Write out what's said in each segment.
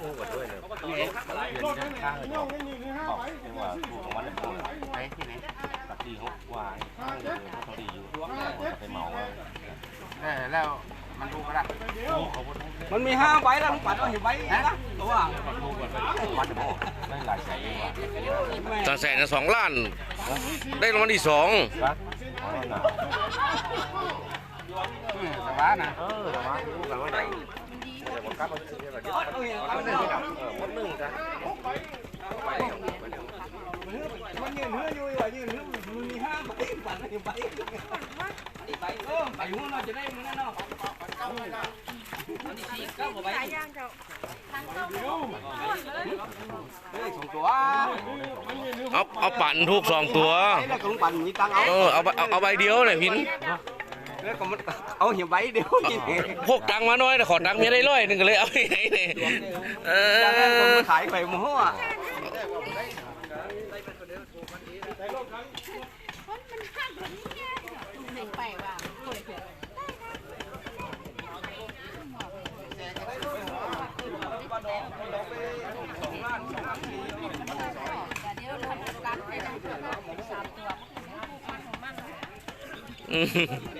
คู่กันด้วยเนี่ยเย็นข้างเลยบอกจังหวะถูกของมันเลยพูดไปที่ไหนตัดดีหกวายข้างเลยเขาดีอยู่ไปเมาว่าแล้วมันดูก็ได้ลูกเขาพูดมันมีห้าใบแล้วลุงปัดเอาอยู่ใบนะตัวลูกกันไปวัดโบได้หลายสายเองว่ะตาแสนนะสองล้าน ได้รางวัลที่สองรักอ๋อหนาสบายนะ เออแต่ว่าลูกกันว่าไหนแต่ผมกลับมาซื้อแบบนี้คนหนึ่งเออคนหนึ่งจ้ะมันยืนเนื้ออยู่ว่ายืนเนื้อมันมีห้าใบปัดเอาอยู่ใบใบเออใบหัวเราจะได้มือนั่นเนาะอันสี่เก้าใบหลายอย่างเจ้าเข้าไม่เฮ้ยสองตัวเอาเอาปั่นถูกสองตัว เออเอาเอาเอาใบเดียวเลยพิน แล้วก็มันเอาเหี่ยวใบเดียวนี่พกตังค์มาน้อยแต่ขอตังค์เมียได้ร้อยหนึงก็เลยเอาไปไหนเนี่ยเอจากนั้นก็อมาขายไปหม้อหนึ่งไปว่าคนเดียวเดี๋ยวทำรให้ได้สามตัวมันอืมปลาเนาะ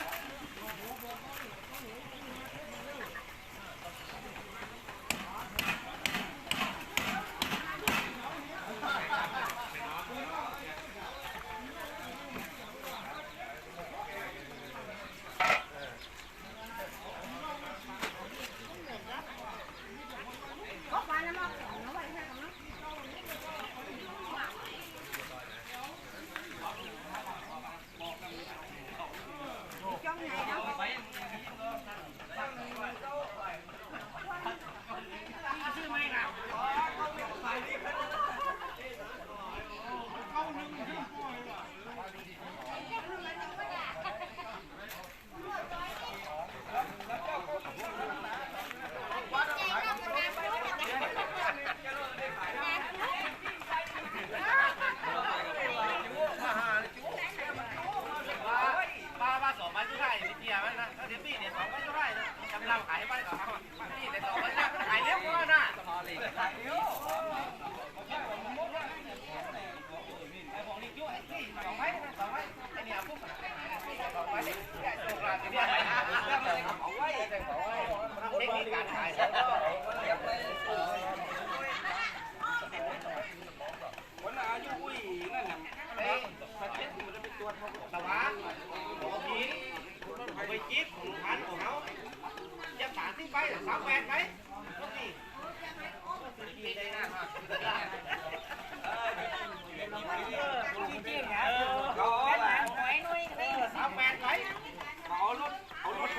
ายถ่ายแล้วก็เก็บไป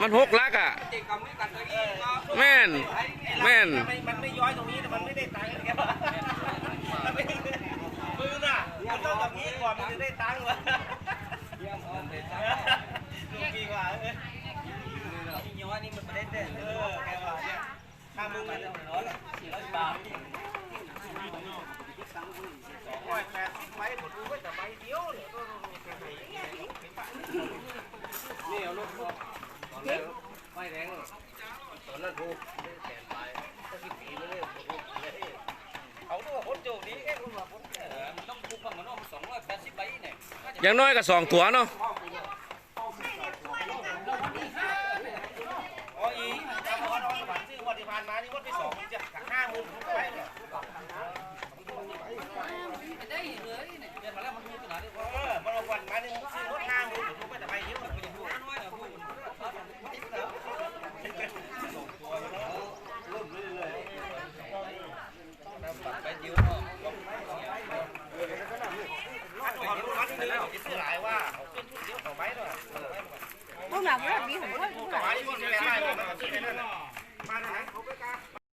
มันหกลักอะแม่นแม่นมันไม่ย้อยตรงนี้แต่มันไม่ได้ตังค์เลยมือน่ะมันต้องแบบนี้ก่อนมันจะได้ตังค์วะ อย่างน้อยก็สองตัวเนาะ แล้วหลายว่าเอาไม้ด้วยพวกหลังพวกหลังดีของพวกหลังมาด้วยนะ